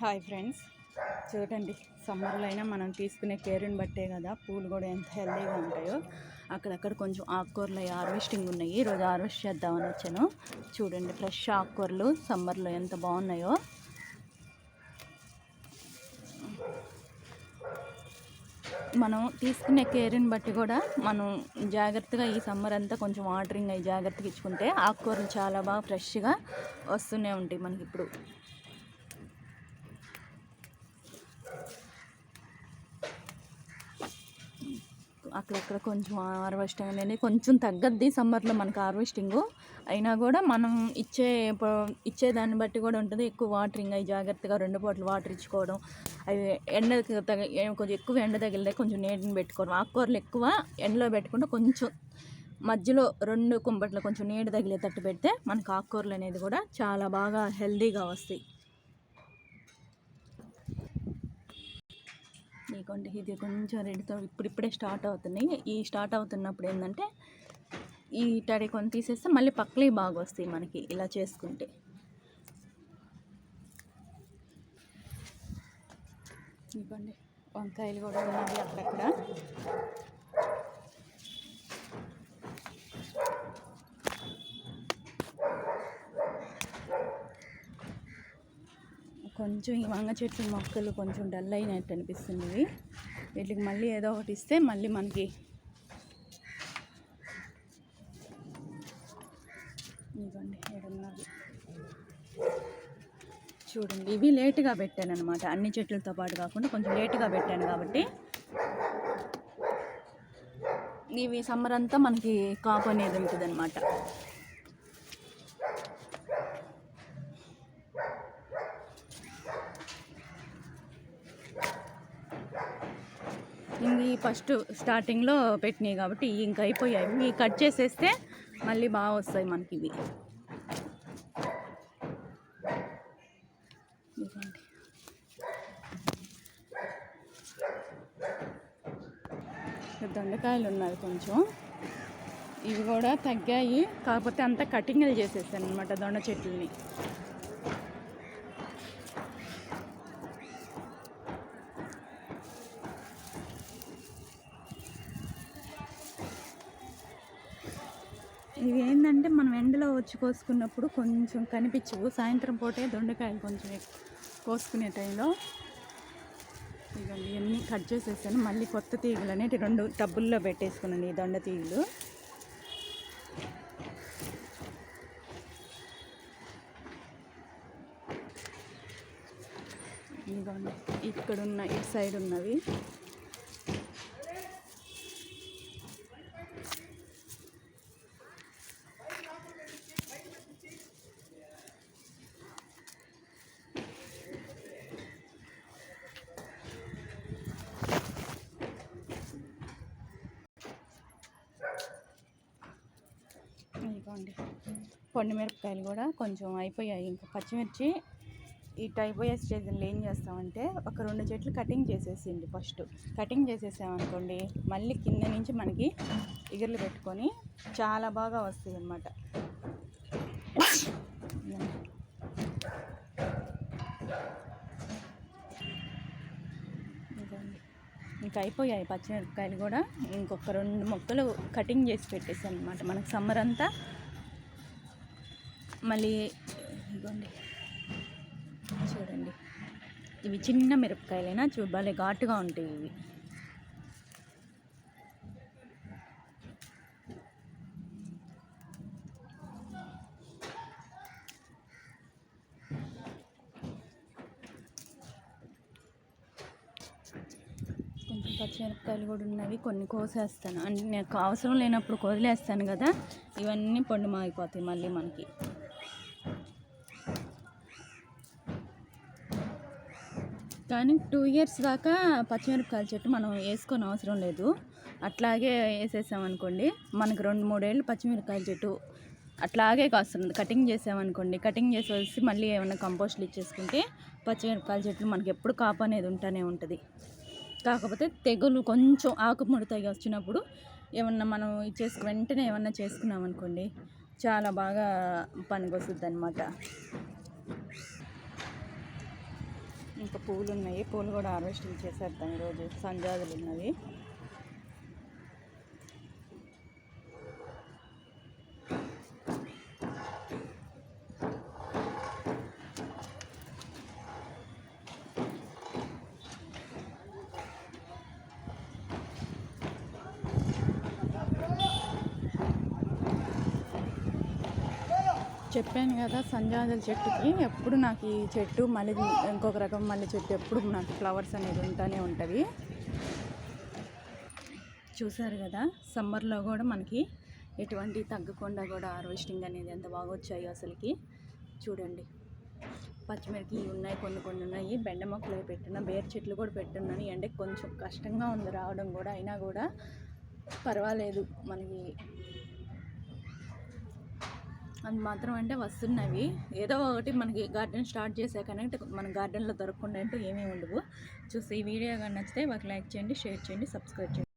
Hi friends. చూడండి సమ్మర్లో అయినా మనం తీసుకునే కేర్ని బట్టే కదా పూలు కూడా ఎంత హెల్దీగా ఉంటాయో. అక్కడక్కడ కొంచెం ఆకుకూరలు హార్వెస్టింగ్ ఉన్నాయి. ఈరోజు హార్వెస్ట్ చేద్దామని వచ్చాను. చూడండి ఫ్రెష్ ఆకుకూరలు సమ్మర్లో ఎంత బాగున్నాయో. మనం తీసుకునే కేర్ని బట్టి కూడా మనం జాగ్రత్తగా ఈ సమ్మర్ అంతా కొంచెం వాటరింగ్ అయ్యి జాగ్రత్తగా ఇచ్చుకుంటే ఆకుకూరలు చాలా బాగా ఫ్రెష్గా వస్తూనే ఉంటాయి మనకి ఇప్పుడు. అక్కడక్కడ కొంచెం హార్వెస్టింగ్ అనేది కొంచెం తగ్గద్ది సమ్మర్లో మనకు హార్వెస్టింగ్. అయినా కూడా మనం ఇచ్చే ఇచ్చే దాన్ని బట్టి కూడా ఉంటుంది. ఎక్కువ వాటరింగ్ అవి జాగ్రత్తగా రెండు పూటలు వాటర్ ఇచ్చుకోవడం. అవి ఎండ తగ కొంచెం ఎక్కువ ఎండ తగిలితే కొంచెం నీటిని పెట్టుకోవడం. ఆకుకూరలు ఎక్కువ ఎండలో పెట్టుకుంటే కొంచెం మధ్యలో రెండు కుంపట్లు కొంచెం నీడ తగిలేటట్టు పెడితే మనకు ఆకుకూరలు అనేది కూడా చాలా బాగా హెల్దీగా వస్తాయి. ఇదిగోండి ఇది కొంచెం రెడీతో ఇప్పుడిప్పుడే స్టార్ట్ అవుతున్నాయి. ఈ స్టార్ట్ అవుతున్నప్పుడు ఏంటంటే ఈ టడి కొని తీసేస్తే మళ్ళీ పక్కలే బాగా వస్తాయి మనకి ఇలా చేసుకుంటే. ఇవ్వండి వంకాయలు కూడా ఉన్నాయి అక్కడక్కడ. కొంచెం ఈ వంగ చెట్టు మొక్కలు కొంచెం డల్ అయినట్టు అనిపిస్తుంది వీటికి మళ్ళీ ఏదో ఒకటి ఇస్తే మళ్ళీ మనకి ఇవ్వండి ఏడున్నది చూడండి ఇవి లేటుగా పెట్టాను అనమాట అన్ని చెట్లతో పాటు కాకుండా కొంచెం లేటుగా పెట్టాను కాబట్టి. ఇవి సమ్మర్ అంతా మనకి కాపు అనేది ఉంటుంది అనమాట ఈ ఫస్ట్ స్టార్టింగ్లో పెట్టినాయి కాబట్టి ఇంకా అయిపోయాయి. ఇవి కట్ చేసేస్తే మళ్ళీ బాగా వస్తాయి మనకి ఇవి. దొండకాయలు ఉన్నాయి కొంచెం. ఇవి కూడా తగ్గాయి. కాకపోతే అంతా కటింగ్లు చేసేసాను అనమాట దొండ చెట్లని. ఇవి ఏంటంటే మనం ఎండలో వచ్చి కోసుకున్నప్పుడు కొంచెం కనిపించవు. సాయంత్రం పూటే దొండకాయలు కొంచెం కోసుకునే టైంలో ఇవన్నీ ఇవన్నీ కట్ చేసేసాను. మళ్ళీ కొత్త తీగలు అనేవి రెండు టబ్బుల్లో పెట్టేసుకున్నాను ఈ దొండ తీగలు. ఇదిగోండి ఇక్కడ ఉన్న ఇటు సైడ్ ఉన్నవి ఇదిగోండి పొండి మిరపకాయలు కూడా కొంచెం అయిపోయాయి. ఇంకా పచ్చిమిర్చి ఇటు అయిపోయే స్టేజ్లో ఏం చేస్తామంటే ఒక రెండు చెట్లు కటింగ్ చేసేసింది ఫస్ట్. కటింగ్ చేసేసామనుకోండి మళ్ళీ కింద నుంచి మనకి ఇగుర్లు పెట్టుకొని చాలా బాగా వస్తుంది అన్నమాట ఇంకా అయిపోయాయి పచ్చిమిరపకాయలు కూడా. ఇంకొక రెండు మొక్కలు కటింగ్ చేసి పెట్టేసాను అనమాట మనకు సమ్మర్ అంతా మళ్ళీ ఇదిగోండి. చూడండి. ఇవి చిన్న మిరపకాయలైనా చూ భలే ఘాటుగా ఉంటాయి ఇవి. కొంచెం పచ్చిమిరపకాయలు కూడా ఉన్నవి కొన్ని కోసేస్తాను. అంటే నాకు అవసరం లేనప్పుడు వదిలేస్తాను కదా. ఇవన్నీ పండు మాగిపోతాయి మళ్ళీ మనకి. కానీ టూ ఇయర్స్ దాకా పచ్చిమిరపకాయల చెట్టు మనం వేసుకొని అవసరం లేదు. అట్లాగే వేసేసామనుకోండి మనకు రెండు మూడేళ్ళు పచ్చిమిరపకాయల చెట్టు అట్లాగే కాస్తుంది. కటింగ్ చేసామనుకోండి కటింగ్ చేసి వచ్చి మళ్ళీ ఏమైనా కంపోస్ట్లు ఇచ్చేసుకుంటే పచ్చిమిరపకాయల చెట్లు మనకి ఎప్పుడు కాపు అనేది ఉంటూనే ఉంటుంది. కాకపోతే తెగులు కొంచెం ఆకుముడతగా వచ్చినప్పుడు ఏమన్నా మనం ఇచ్చేసుకు వెంటనే ఏమన్నా చేసుకున్నాం అనుకోండి చాలా బాగా పనికొస్తుంది అనమాట ఇంకా పూలు ఉన్నాయి పూలు కూడా హార్వెస్టింగ్ చేసేద్దాం ఈరోజు సంజాజులు ఉన్నవి. చెప్పాను కదా సంజాజల చెట్టుకి. ఎప్పుడు నాకు ఈ చెట్టు మళ్ళీ ఇంకొక రకం మళ్ళీ చెట్టు ఎప్పుడు నాకు ఫ్లవర్స్ అనేది ఉంటానే ఉంటుంది. చూసారు కదా సమ్మర్లో కూడా మనకి ఎటువంటి తగ్గకుండా కూడా హార్వెస్టింగ్ అనేది ఎంత బాగా వచ్చాయి అసలుకి. చూడండి. పచ్చిమిరపకాయ ఉన్నాయి కొన్ని కొన్ని ఉన్నాయి. బెండ మొక్కలు పెట్టున్నా బేర్ చెట్లు కూడా పెట్టున్నాను. ఎండకి కొంచెం కష్టంగా ఉంది రావడం కూడా అయినా కూడా పర్వాలేదు మనకి. అది మాత్రం అంటే వస్తున్నవి. ఏదో ఒకటి మనకి గార్డెన్ స్టార్ట్ చేశాకనే మన గార్డెన్లో దొరకకుండా అంటే ఏమీ ఉండవు. చూసి ఈ వీడియో కానీ నచ్చితే ఒక లైక్ చేయండి షేర్ చేయండి సబ్స్క్రైబ్ చేయండి.